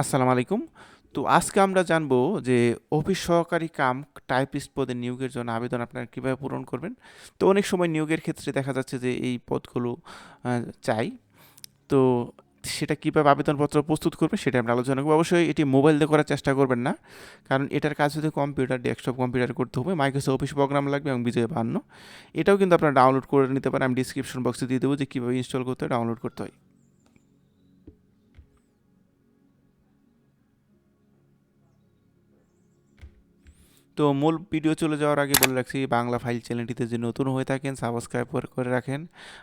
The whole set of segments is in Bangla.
আসসালামু আলাইকুম। তো আজকে আমরা জানব যে অফিস সহকারী কাম টাইপিস্ট পদে নিয়োগের জন্য আবেদন আপনারা কীভাবে পূরণ করবেন। তো অনেক সময় নিয়োগের ক্ষেত্রে দেখা যাচ্ছে যে এই পদগুলো চাই। তো সেটা কীভাবে আবেদনপত্র প্রস্তুত করবে সেটা আমরা আলোচনা করব। অবশ্যই এটি মোবাইল দিয়ে করার চেষ্টা করবেন না, কারণ এটার কাজ হচ্ছে কম্পিউটার, ডেস্কটপ, কম্পিউটার করতে হবে। মাইক্রোসফট অফিস প্রোগ্রাম লাগবে এবং বিজয় বাহান্ন। এটাও কিন্তু আপনারা ডাউনলোড করে নিতে পারেন। আমি ডিসক্রিপশন বক্সে দিয়ে দেবো যে কীভাবে ইনস্টল করতে হয় ডাউনলোড করতে হয়। তো মূল ভিডিও চলে যাওয়ার আগে বলে রাখছি, বাংলা ফাইল চ্যানেলটিতে যে নতুন হয়ে থাকেন সাবস্ক্রাইব করে রাখেন।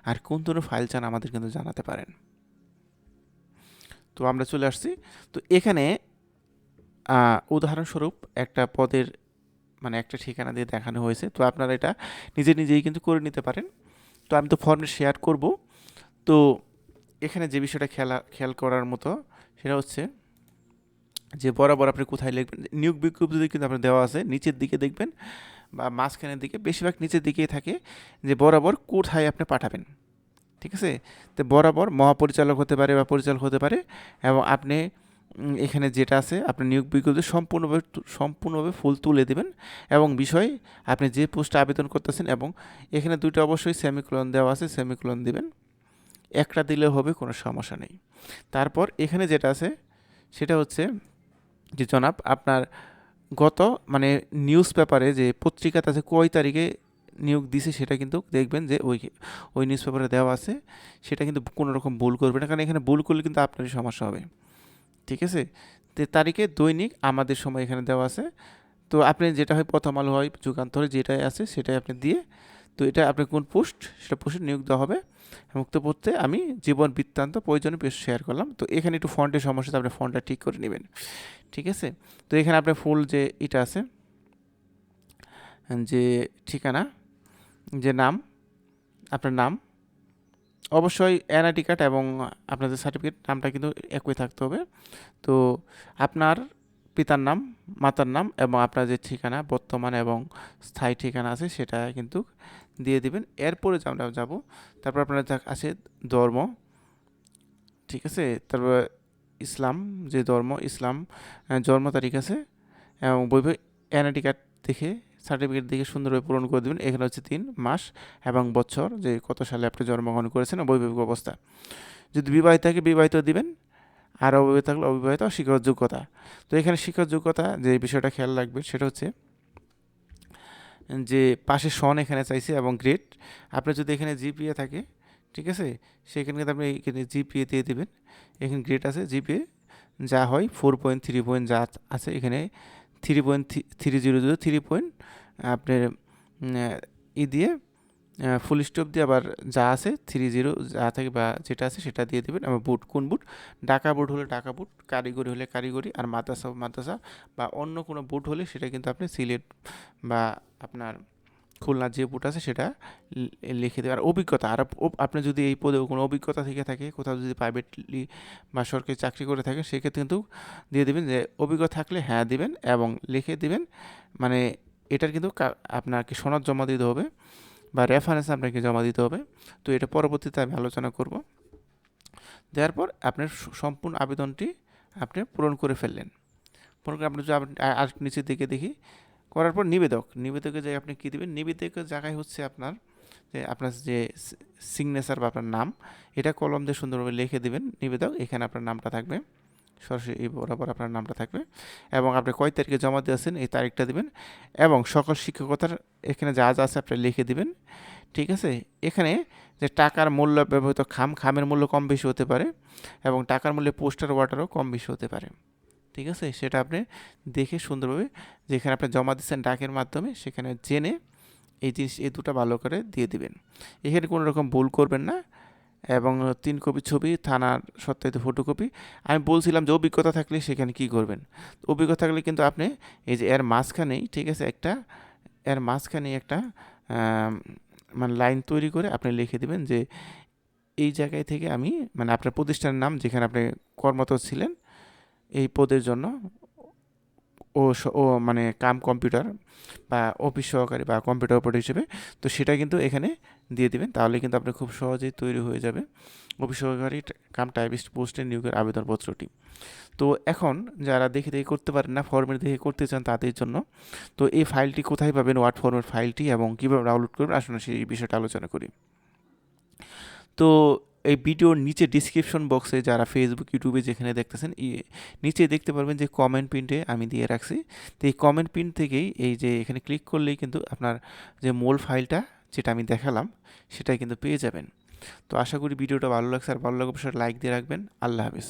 আর কোন ধরনের ফাইল চান আমাদের কিন্তু জানাতে পারেন। তো আমরা চলে আসছি। তো এখানে উদাহরণস্বরূপ একটা পদের মানে একটা ঠিকানা দিয়ে দেখানো হয়েছে। তো আপনারা এটা নিজে নিজেই কিন্তু করে নিতে পারেন। তো আমি তো ফর্মে শেয়ার করব। তো এখানে যে বিষয়টা খেলা, খেয়াল করার মতো, সেটা হচ্ছে যে বরাবর আপনি কোথায় লিখবেন, নিয়োগ বিজ্ঞপ্তি কিন্তু আপনার দেওয়া আছে, নিচের দিকে দেখবেন বা মাঝখানের দিকে, বেশিরভাগ নিচের দিকেই থাকে যে বরাবর কোথায় আপনি পাঠাবেন, ঠিক আছে? তো বরাবর মহাপরিচালক হতে পারে বা পরিচালক হতে পারে এবং আপনি এখানে যেটা আছে, আপনি নিয়োগ বিজ্ঞপ্তি সম্পূর্ণভাবে সম্পূর্ণভাবে ফুল তুলে দেবেন এবং বিষয় আপনি যে পোস্টে আবেদন করতেছেন এবং এখানে দুইটা অবশ্যই সেমিকোলন দেওয়া আছে সেমিকোলন দিবেন, একটা দিলে হবে কোনো সমস্যা নেই। তারপর এখানে যেটা আছে, সেটা হচ্ছে যে জনাব, আপনার গত মানে নিউজ পেপারে যে পত্রিকাতে আছে কয় তারিখে নিয়োগ দিছে সেটা কিন্তু দেখবেন যে ওই ওই নিউজ পেপারে দেওয়া আছে, সেটা কিন্তু কোনো রকম ভুল করবে না। কারণ এখানে ভুল করলে কিন্তু আপনারই সমস্যা হবে। ঠিক আছে? তো তারিখে দৈনিক আমাদের সময় এখানে দেওয়া আছে। তো আপনি যেটা হয় প্রথম আলো হয় যুগান্তরে যেটাই আছে সেটাই আপনি দিয়ে তো এটা আপনি কোন পোস্ট সেটা পোস্টে নিয়োগ দেওয়া হবে। মুক্ত পড়তে আমি জীবন বৃত্তান্ত প্রয়োজনে বেশ শেয়ার করলাম। তো এখানে একটু ফন্টের সমস্যা, আপনি ফন্টটা ঠিক করে নেবেন। ঠিক আছে? তো এখানে আপনার ফুল যে এটা আছে, যে ঠিকানা, যে নাম, আপনার নাম, অবশ্যই এনআইডি কার্ড এবং আপনাদের সার্টিফিকেট নামটা কিন্তু একই থাকতে হবে। তো আপনার পিতার নাম, মাতার নাম এবং আপনার যে ঠিকানা, বর্তমান এবং স্থায়ী ঠিকানা আছে, সেটা কিন্তু দিয়ে দিবেন। এরপরে আমরা যাব, তারপর আপনার আছে ধর্ম, ঠিক আছে? তারপর ইসলাম, যে ধর্ম, ইসলাম জন্ম তারিখ আছে, এবং বৈবাহিক এনআইডি কার্ড দেখে, সার্টিফিকেট দেখে সুন্দরভাবে পূরণ করে দেবেন। এখানে হচ্ছে তিন মাস এবং বছর, যে কত সালে আপনি জন্মগ্রহণ করেছেন, বৈবাহিক অবস্থা। যদি বিবাহিত থাকে, বিবাহিত দিবেন। আর অবিবাহিত থাকলে অবিবাহিত শিক্ষাগত যোগ্যতা। তো এখানে শিক্ষাগত যোগ্যতা যে বিষয়টা খেয়াল রাখবেন, সেটা হচ্ছে যে পাশে সন এখানে চাইছে এবং গ্রেট আপনার যদি এখানে জিপিএ থাকে, ঠিক আছে? সেখানে কিন্তু আপনি এখানে জিপিএ দিয়ে দেবেন। এখানে গ্রেট আছে জিপিএ যা হয় ফোর পয়েন্ট থ্রি পয়েন্ট যা আছে এখানে three point three zero zero three point আপনার ই দিয়ে ফুল স্টপ দিয়ে আবার যা আছে থ্রি জিরো যা থাকে বা যেটা আছে সেটা দিয়ে দেবেন। আবার বুট কোন বুট ডাকা বুট হলে ডাকা বুট কারিগরি হলে কারিগরি আর মাদ্রাসা মাদ্রাসা বা অন্য কোনো বুট হলে সেটা কিন্তু আপনি সিলেট বা আপনার খুলনার যে বুট আছে সেটা লিখে দেবে আর অভিজ্ঞতা, আর আপ- আপনি যদি এই পদে কোনো অভিজ্ঞতা থেকে থাকে, কোথাও যদি প্রাইভেটলি বা সরকারি চাকরি করে থাকেন, সেক্ষেত্রে কিন্তু দিয়ে দিবেন যে অভিজ্ঞতা থাকলে হ্যাঁ দিবেন এবং লিখে দিবেন। মানে এটার কিন্তু আপনাকে সনদ জমা দিতে হবে। বা রেফারেন্স আপনাকে জমা দিতে হবে। তো এটা পরবর্তীতে আমি আলোচনা করব। দেওয়ার পর আপনার সম্পূর্ণ আবেদনটি আপনি পূরণ করে ফেললেন। পূরণ করে আপনি আর নিচের দিকে দেখি, করার পর নিবেদক। নিবেদকের জায়গায় আপনি কী দেবেন? নিবেদকের জায়গায় হচ্ছে আপনার যে আপনার যে সিগনেচার বা আপনার নাম, এটা কলম দিয়ে সুন্দরভাবে লিখে দিবেন। নিবেদক, এখানে আপনার নামটা থাকবে। সরাসরি এই বরাবর আপনার নামটা থাকবে এবং আপনি কয় তারিখে জমা দিয়েছেন এই তারিখটা দিবেন এবং সকল শিক্ষকতার এখানে যা যা আছে আপনি লিখে দিবেন, ঠিক আছে? এখানে যে টাকার মূল্য ব্যবহৃত খাম, খামের মূল্য কম বেশি হতে পারে এবং টাকার মূল্যে পোস্টার ওয়াটারও কম বেশি হতে পারে, ঠিক আছে? সেটা আপনি দেখে সুন্দরভাবে যেখানে আপনি জমা দিচ্ছেন ডাকের মাধ্যমে সেখানে জেনে এই জিনিস, এই দুটো ভালো করে দিয়ে দিবেন। এখানে কোনো রকম ভুল করবেন না। এবং তিন কপি ছবি, থানার সত্যায়িত ফটোকপি আমি বলছিলাম যে অভিজ্ঞতা থাকলে সেখানে কি করবেন? অভিজ্ঞতা থাকলে কিন্তু আপনি এই যে এর মাঝখানেই, ঠিক আছে, একটা, এর মাঝখানেই একটা মানে লাইন তৈরি করে আপনি লিখে দেবেন যে এই জায়গায় থেকে আমি মানে আপনার প্রতিষ্ঠানের নাম যেখানে আপনি কর্মরত ছিলেন, এই পদের জন্য ও ও মানে কাম কম্পিউটার বা অফিস সহকারী বা কম্পিউটার অপারেটর হিসেবে, তো সেটা কিন্তু এখানে দিয়ে দিবেন। তাহলে কিন্তু আপনি খুব সহজেই তৈরি হয়ে যাবে অফিস সহকারী কাম টাইপিস্ট পোস্টের নিয়োগের আবেদনপত্রটি। তো এখন যারা দেখে দেখে করতে পারেন না, ফর্মের দেখে করতে চান তাদের জন্য, তো এই ফাইলটি কোথায় পাবেন ওয়ার্ড ফর্মের ফাইলটি এবং কীভাবে ডাউনলোড করবেন, আসুন সেই বিষয়টা আলোচনা করি। তো এই ভিডিওর নিচে ডিসক্রিপশন বক্সে যারা ফেসবুক ইউটিউবে যেখানে দেখতেছেন ইয়ে নিচে দেখতে পারবেন যে কমেন্ট পিনটে আমি দিয়ে রাখছি। তো এই কমেন্ট পিন থেকেই এই যে এখানে ক্লিক করলেই কিন্তু আপনার যে মূল ফাইলটা যেটা আমি দেখালাম, সেটাই কিন্তু পেয়ে যাবেন। তো আশা করি ভিডিওটা ভালো লাগছে, আর ভালো লাগে অবশ্যই লাইক দিয়ে রাখবেন। আল্লাহ হাফিজ।